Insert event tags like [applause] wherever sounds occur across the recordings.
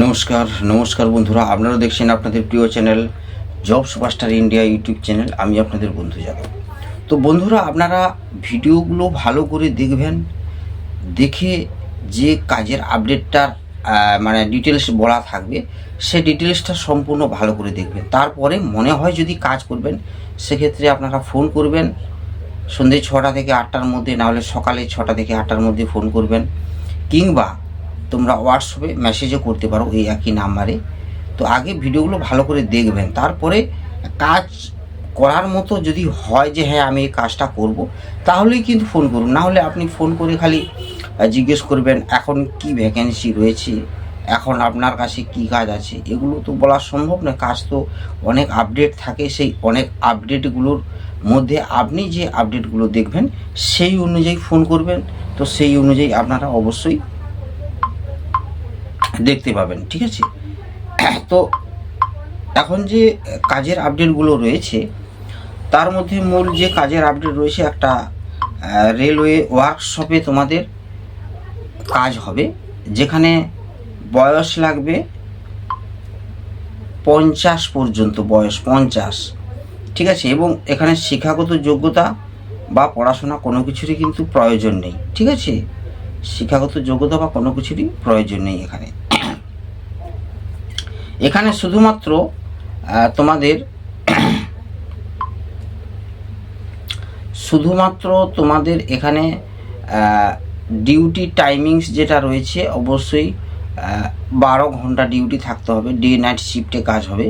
নমস্কার নমস্কার বন্ধুরা। আপনারা দেখছেন আপনাদের প্রিয় channel job superstar India YouTube channel. আমি আপনাদের বন্ধু যাদব। তো বন্ধুরা, আপনারা ভিডিওগুলো ভালো করে দেখবেন, দেখে যে কাজের আপডেটটার মানে ডিটেলস বলা থাকবে, সে ডিটেলসটা সম্পূর্ণ ভালো করে দেখবেন। তারপরে মনে হয় যদি কাজ করবেন, সেক্ষেত্রে আপনারা ফোন করবেন। সন্ধ্যে ছটা থেকে আটটার মধ্যে, নাহলে সকালে ছটা থেকে আটটার মধ্যে ফোন করবেন। কিংবা তোমরা হোয়াটসঅ্যাপে মেসেজও করতে পারো এই একই নাম্বারে তো আগে ভিডিওগুলো ভালো করে দেখবেন। তারপরে কাজ করার মতো যদি হয় যে হ্যাঁ আমি এই কাজটা করব, তাহলেই কিন্তু ফোন করুন। না হলে আপনি ফোন করে খালি জিজ্ঞেস করবেন, এখন কি ভ্যাকেন্সি রয়েছে? এখন আপনার কাছে কি কাজ আছে? এগুলো তো বলা সম্ভব না কাজ তো অনেক আপডেট থাকে। সেই অনেক আপডেটগুলোর মধ্যে আপনি যে আপডেটগুলো দেখবেন, সেই অনুযায়ী ফোন করবেন। তো সেই অনুযায়ী আপনারা অবশ্যই দেখতে পাবেন, ঠিক আছে? তো এখন যে কাজের আপডেটগুলো রয়েছে, তার মধ্যে মূল যে কাজের আপডেট রয়েছে একটা রেলওয়ে ওয়ার্কশপে তোমাদের কাজ হবে, যেখানে বয়স লাগবে পঞ্চাশ পর্যন্ত বয়স, পঞ্চাশ, ঠিক আছে? এবং এখানে শিক্ষাগত যোগ্যতা বা পড়াশোনা কোনো কিছুরই কিন্তু প্রয়োজন নেই, ঠিক আছে? শিক্ষাগত যোগ্যতা বা কোনো কিছুরই প্রয়োজন নেই এখানে। এখানে শুধুমাত্র তোমাদের শুধুমাত্র তোমাদের এখানে ডিউটি টাইমিংস যেটা রয়েছে, অবশ্যই বারো ঘণ্টা ডিউটি থাকতে হবে। ডে নাইট শিফটে কাজ হবে।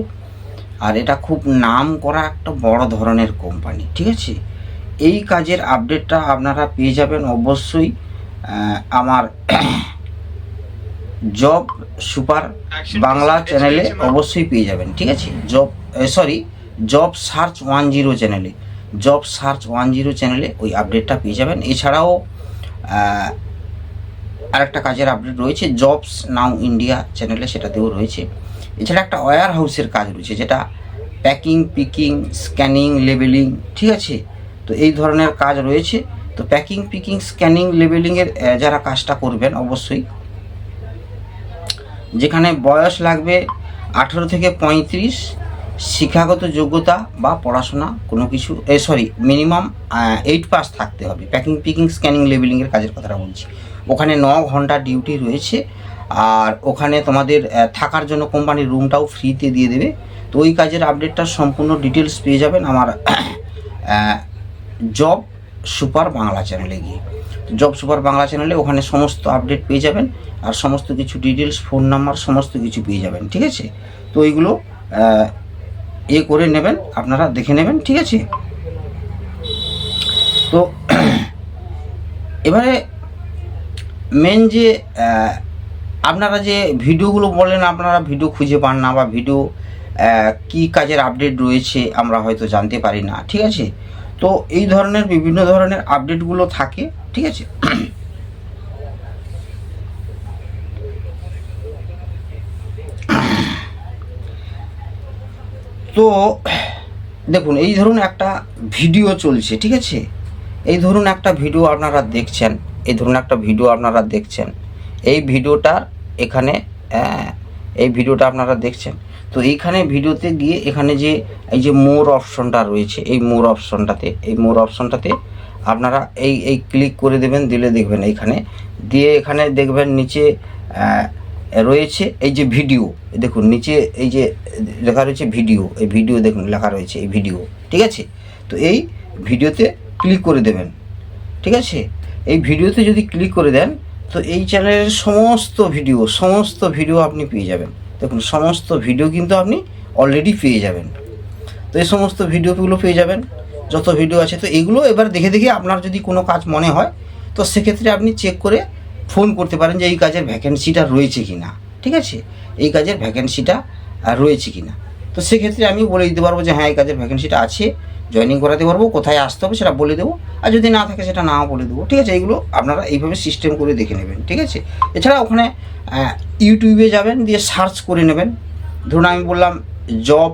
আর এটা খুব নাম করা একটা বড় ধরনের কোম্পানি, ঠিক আছে? এই কাজের আপডেটটা আপনারা পেয়ে যাবেন অবশ্যই আমার জব সুপার বাংলা চ্যানেলে অবশ্যই পেয়ে যাবেন ঠিক আছে? Job sorry job search one zero চ্যানেলে জব সার্চ ওয়ান জিরো চ্যানেলে ওই আপডেটটা পেয়ে যাবেন। এছাড়াও আরেকটা কাজের আপডেট রয়েছে জবস নাও ইন্ডিয়া চ্যানেলে সেটাতেও রয়েছে। এছাড়া একটা ওয়্যার হাউসের কাজ রয়েছে যেটা প্যাকিং পিকিং স্ক্যানিং লেবেলিং ঠিক আছে? তো এই ধরনের কাজ রয়েছে। তো প্যাকিং পিকিং স্ক্যানিং লেবেলিংয়ের যারা কাজটা করবেন অবশ্যই যেখানে বয়স লাগবে আঠেরো থেকে পঁয়ত্রিশ, শিক্ষাগত যোগ্যতা বা পড়াশোনা কোনো কিছু, এ সরি মিনিমাম এইট পাস থাকতে হবে। প্যাকিং পিকিং স্ক্যানিং লেবেলিংয়ের কাজের কথাটা বলছি। ওখানে ন ঘণ্টা ডিউটি রয়েছে, আর ওখানে তোমাদের থাকার জন্য কোম্পানির রুমটাও ফ্রিতে দিয়ে দেবে। তো ওই কাজের আপডেটটা সম্পূর্ণ ডিটেলস পেয়ে যাবেন আমার জব সুপার বাংলা চ্যানেলে গিয়ে। জব সুপার বাংলা চ্যানেলে ওখানে সমস্ত আপডেট পেয়ে যাবেন আর সমস্ত কিছু ডিটেলস ফোন নাম্বার সমস্ত কিছু পেয়ে যাবেন, ঠিক আছে? তো ওইগুলো এ করে নেবেন, আপনারা দেখে নেবেন, ঠিক আছে? তো [clears throat] এবারে মেন যে আপনারা যে ভিডিওগুলো বলেন আপনারা ভিডিও খুঁজে পান না বা ভিডিও কি কাজের আপডেট রয়েছে আমরা হয়তো জানতে পারি না, ঠিক আছে? তো এই ধরনের বিভিন্ন ধরনের আপডেটগুলো থাকে, ঠিক আছে? তো দেখুন, এই ধরুন একটা ভিডিও চলছে, ঠিক আছে? এই ধরুন একটা ভিডিও আপনারা দেখছেন, এই ধরুন একটা ভিডিও আপনারা দেখছেন। এই ভিডিওটার এখানে এই ভিডিওটা আপনারা দেখছেন। তো এইখানে ভিডিওতে গিয়ে এখানে যে, এই যে মোর অপশনটা রয়েছে, এই মোর অপশনটাতে, এই মোর অপশনটাতে আপনারা এই এই ক্লিক করে দেবেন, দিলে দেখবেন এইখানে। দিয়ে এখানে দেখবেন নিচে রয়েছে এই যে ভিডিও। দেখুন, নিচে এই যে লেখা রয়েছে ভিডিও। এই ভিডিও দেখুন, লেখা রয়েছে এই ভিডিও। ঠিক আছে? তো এই ভিডিওতে ক্লিক করে দেবেন। ঠিক আছে? এই ভিডিওতে যদি ক্লিক করে দেন তো এই চ্যানেলের সমস্ত ভিডিও সমস্ত ভিডিও আপনি পেয়ে যাবেন। দেখুন, সমস্ত ভিডিও কিন্তু আপনি অলরেডি পেয়ে যাবেন। তো এই সমস্ত ভিডিওগুলো পেয়ে যাবেন, যত ভিডিও আছে। তো এগুলো এবার দেখে দেখে আপনার যদি কোনো কাজ মনে হয়, তো সেক্ষেত্রে আপনি চেক করে ফোন করতে পারেন যে এই কাজের ভ্যাকেন্সিটা রয়েছে কি না ঠিক আছে? এই কাজের ভ্যাকেন্সিটা রয়েছে কি না তো সেক্ষেত্রে আমি বলে দিতে পারব যে হ্যাঁ এই কাজের ভ্যাকেন্সিটা আছে। জয়েনিং করাতে পারব, কোথায় আসতে হবে সেটা বলে দেবো, আর যদি না থাকে সেটা নাও বলে দেবো, ঠিক আছে? এইগুলো আপনারা এইভাবে সিস্টেম করে দেখে নেবেন, ঠিক আছে? এছাড়া ওখানে ইউটিউবে যাবেন, দিয়ে সার্চ করে নেবেন। ধরুন আমি বললাম জব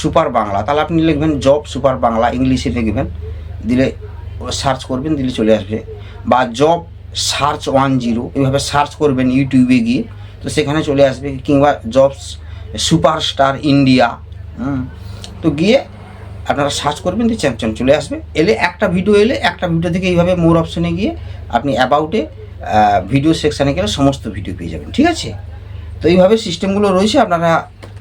সুপার বাংলা, তাহলে আপনি লিখবেন জব সুপার বাংলা, ইংলিশে লিখবেন, দিলে সার্চ করবেন, দিলে চলে আসবে। বা জব সার্চ ওয়ান জিরো এইভাবে সার্চ করবেন ইউটিউবে গিয়ে, তো সেখানে চলে আসবে, কিংবা জবস সুপারস্টার ইন্ডিয়া তো গিয়ে আপনারা সার্চ করবেন দিয়ে চ্যাম্পিয়ন চলে আসবে। এলে একটা ভিডিও এলে একটা ভিডিও থেকে এইভাবে মোর অপশনে গিয়ে আপনি অ্যাবাউটে ভিডিও সেকশানে গেলে সমস্ত ভিডিও পেয়ে যাবেন, ঠিক আছে? তো এইভাবে সিস্টেমগুলো রয়েছে, আপনারা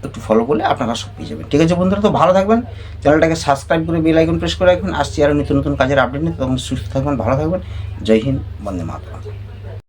একটু ফলো করলে আপনারা সব পেয়ে যাবেন, ঠিক আছে বন্ধুরা? তো ভালো থাকবেন, চ্যানেলটাকে সাবস্ক্রাইব করে বেল আইকন প্রেস করে রাখবেন। আসছি আরও নতুন নতুন কাজের আপডেট নিয়ে তখন সুস্থ থাকবেন, ভালো থাকবেন। জয় হিন্দ, বন্দে মাতরম।